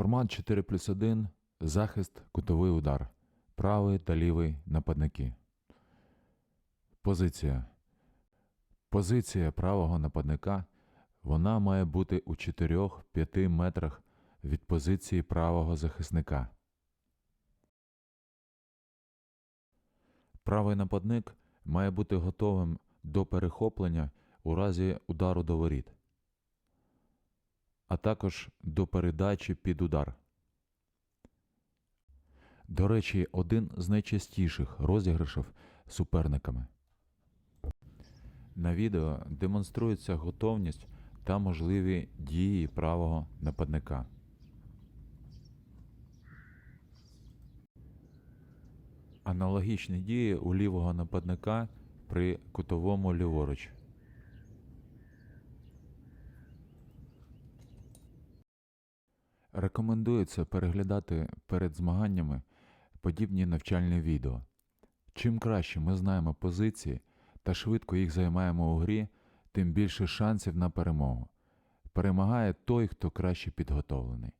Формат 4 плюс 1. Захист, кутовий удар. Правий та лівий нападники. Позиція. Позиція правого нападника вона має бути у 4-5 метрах від позиції правого захисника. Правий нападник має бути готовим до перехоплення у разі удару до воріт, а також до передачі під удар. До речі, один з найчастіших розіграшів суперниками. На відео демонструється готовність та можливі дії правого нападника. Аналогічні дії у лівого нападника при кутовому ліворуч. Рекомендується переглядати перед змаганнями подібні навчальні відео. Чим краще ми знаємо позиції та швидко їх займаємо у грі, тим більше шансів на перемогу. Перемагає той, хто краще підготовлений.